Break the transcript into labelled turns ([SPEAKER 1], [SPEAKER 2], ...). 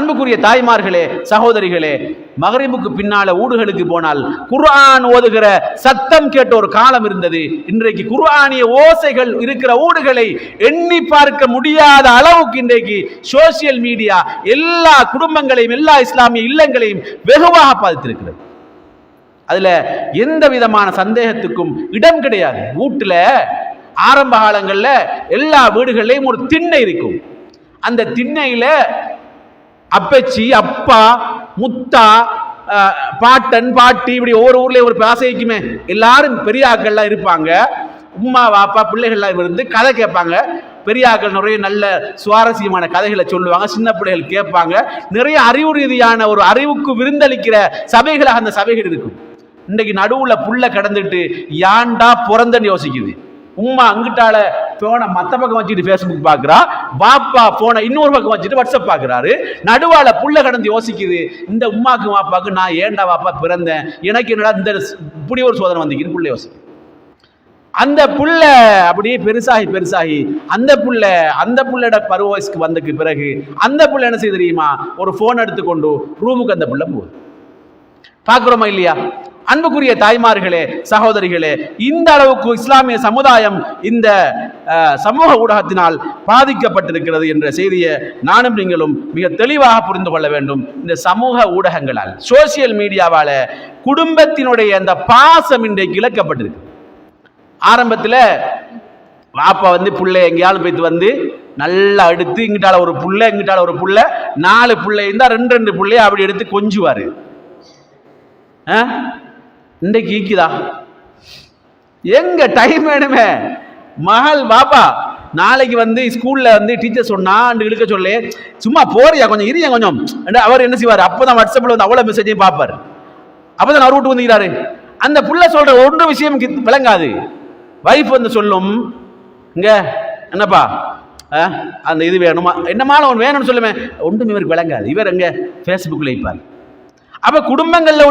[SPEAKER 1] அன்புக்குரிய தாய்மார்களே சகோதரிகளே மகரிபுக்கு பின்னால ஊடுகளுக்கு போனால் குர்ஆன் ஓதுகிற சத்தம் கேட்ட ஒரு காலம் இருந்தது. இன்றைக்கு குர்ஆனிய ஓசைகள் இருக்கிற ஊடுகளை எண்ணி பார்க்க முடியாத அளவுக்கு இன்றைக்கு சோசியல் மீடியா எல்லா குடும்பங்களையும் எல்லா இஸ்லாமிய இல்லங்களையும் வெகுவாக பாதித்திருக்கிறது. அதுல எந்த விதமான சந்தேகத்துக்கும் இடம் கிடையாது. வீட்டுல ஆரம்ப காலங்கள்ல எல்லா வீடுகள்லையும் ஒரு திண்ணை இருக்கும். அந்த திண்ணையில அப்பச்சி அப்பா முத்தா பாட்டன் பாட்டி இப்படி ஒவ்வொரு ஊர்லேயும் ஒரு பாசைக்குமே எல்லாரும் பெரியாக்கள்லாம் இருப்பாங்க. உம்மா வாப்பா பிள்ளைகள்லாம் இருந்து கதை கேட்பாங்க. பெரியாக்கள் நிறைய நல்ல சுவாரஸ்யமான கதைகளை சொல்லுவாங்க. சின்ன பிள்ளைகள் கேட்பாங்க. நிறைய அறிவு ரீதியான ஒரு அறிவுக்கு விருந்தளிக்கிற சபைகளாக அந்த சபைகள் இருக்கும். இன்றைக்கு நடுவில் புள்ள கடந்துட்டு யாண்டா பிறந்தன்னு யோசிக்குது. உம்மா அங்கிட்டால போனை மற்ற பக்கம் வச்சுட்டு ஃபேஸ்புக் பார்க்குறா பாப்பா போனை இன்னொரு பக்கம் வச்சுட்டு வாட்ஸ்அப் பார்க்குறாரு. நடுவால் புள்ள கடந்து யோசிக்குது இந்த உமாக்கு வாப்பாக்கு நான் ஏன்டா வாப்பா பிறந்தேன்? எனக்கு என்னடா இந்த இப்படி ஒரு சோதனை வந்திருக்குன்னு புள்ள யோசிக்குது. அந்த புள்ள அப்படியே பெருசாகி பெருசாகி அந்த புள்ள அந்த புள்ளோட பருவ வயசுக்கு வந்ததுக்கு பிறகு அந்த புள்ள என்ன செய்ய தெரியுமா? ஒரு ஃபோன் எடுத்துக்கொண்டு ரூமுக்கு அந்த புள்ள போகுது. பார்க்குறோமா இல்லையா? அன்புக்குரிய தாய்மார்களே சகோதரிகளே இந்த அளவுக்கு இஸ்லாமிய சமுதாயம் இந்த சமூக ஊடகத்தினால் பாதிக்கப்பட்டிருக்கிறது என்ற செய்தியை நானும் நீங்களும் மிக தெளிவாக புரிந்து கொள்ள வேண்டும். இந்த சமூக ஊடகங்களால் சோசியல் மீடியாவால் குடும்பத்தினுடைய அந்த பாசம் இன்றைக்கு இழக்கப்பட்டிருக்கு. ஆரம்பத்தில் வாப்பா வந்து பிள்ளை எங்கேயாலும் போயிட்டு வந்து நல்லா எடுத்து இங்கிட்டால ஒரு புள்ள இங்கிட்டால ஒரு புள்ள நாலு புள்ளை இருந்தால் ரெண்டு ரெண்டு பிள்ளைய அப்படி எடுத்து கொஞ்சுவார். ஆ? இன்றைக்கு ஈக்குதா? எங்க டைம் வேணுமே? மகள் பாப்பா நாளைக்கு வந்து ஸ்கூல்ல வந்து டீச்சர் சொன்னான்னு இழுக்க சொல்லி சும்மா போறியா கொஞ்சம் இரியா கொஞ்சம். அவர் என்ன செய்வார்? அப்பதான் வாட்ஸ்அப்ல வந்து அவ்வளோ மெசேஜையும் பார்ப்பார். அப்பதான் அவர் விட்டு வந்துக்கிறாரு அந்த புள்ள சொல்ற ஒன்று விஷயம் கித்- விளங்காது. வைஃப் வந்து சொல்லும் இங்க என்னப்பா? ஆ, அந்த இது வேணுமா? என்னமாலும் ஒன்று வேணும்னு சொல்லுமே? ஒன்றும் இவருக்கு விளங்காது. இவர் எங்க ஃபேஸ்புக்கில் வைப்பார் அப்போ குடும்பங்கள்ல உள்ள